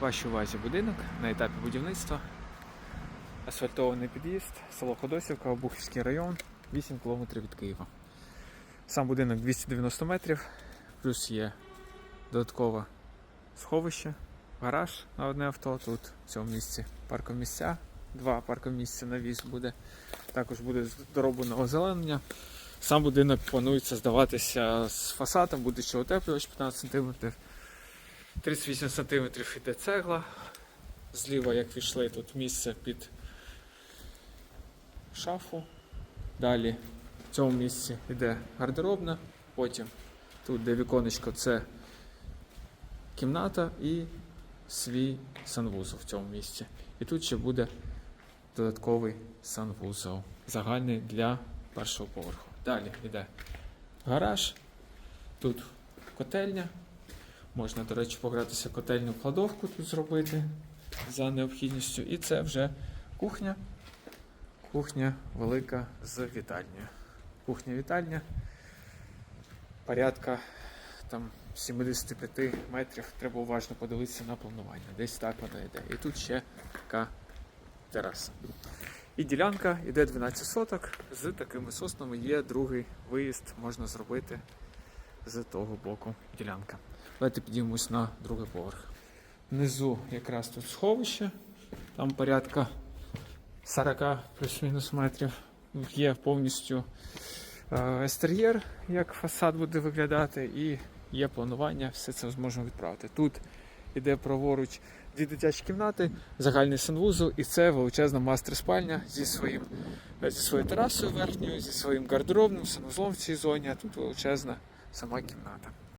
Вашій увазі будинок на етапі будівництва. Асфальтований під'їзд, село Ходосівка, Обухівський район, 8 км від Києва. Сам будинок 290 метрів, плюс є додаткове сховище, гараж на одне авто. Тут в цьому місці паркомісця, два паркомісця на віз буде. Також буде дороблено озеленення. Сам будинок планується здаватися з фасадом, буде ще утеплювач 15 см. 38 см іде цегла. Зліва, як війшли, тут місце під шафу. Далі в цьому місці йде гардеробна. Потім тут, де віконечко, це кімната і свій санвузол в цьому місці. І тут ще буде додатковий санвузол, загальний для першого поверху. Далі йде гараж, тут котельня. Можна, до речі, погратися котельну кладовку тут зробити за необхідністю. І це вже кухня. Кухня велика з вітальнею. Кухня-вітальня. Порядка там 75 метрів. Треба уважно подивитися на планування. Десь так вона йде. І тут ще така тераса. І ділянка йде 12 соток. З такими соснами є другий виїзд, можна зробити з того боку ділянка. Давайте підіймемось на другий поверх. Внизу якраз тут сховище, там порядка 40 плюс-мінус метрів. Є повністю естер'єр, як фасад буде виглядати, і є планування, все це зможемо відправити. Тут іде праворуч дві дитячі кімнати, загальний санвузол, і це величезна мастер-спальня зі своїм зі своєю терасою верхньою, зі своїм гардеробним, санвузлом в цій зоні, а тут величезна сама кімната.